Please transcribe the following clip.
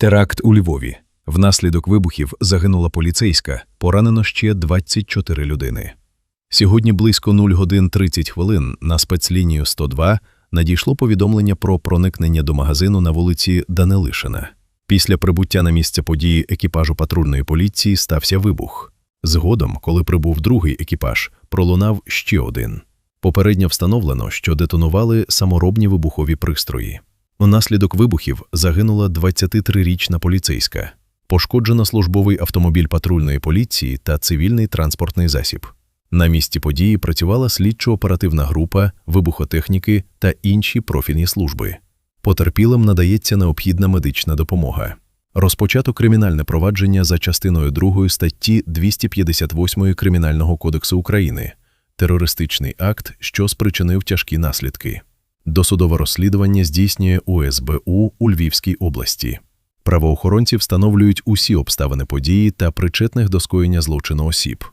Теракт у Львові. Внаслідок вибухів загинула поліцейська, поранено ще 24 людини. Сьогодні близько 0 годин 30 хвилин на спецлінію 102 надійшло повідомлення про проникнення до магазину на вулиці Данилишина. Після прибуття на місце події екіпажу патрульної поліції стався вибух. Згодом, коли прибув другий екіпаж, пролунав ще один. Попередньо встановлено, що детонували саморобні вибухові пристрої. Унаслідок вибухів загинула 23-річна поліцейська. Пошкоджено службовий автомобіль патрульної поліції та цивільний транспортний засіб. На місці події працювала слідчо-оперативна група, вибухотехніки та інші профільні служби. Потерпілим надається необхідна медична допомога. Розпочато кримінальне провадження за частиною 2 статті 258 Кримінального кодексу України терористичний акт, що спричинив тяжкі наслідки. Досудове розслідування здійснює УСБУ у Львівській області. Правоохоронці встановлюють усі обставини події та причетних до скоєння злочину осіб.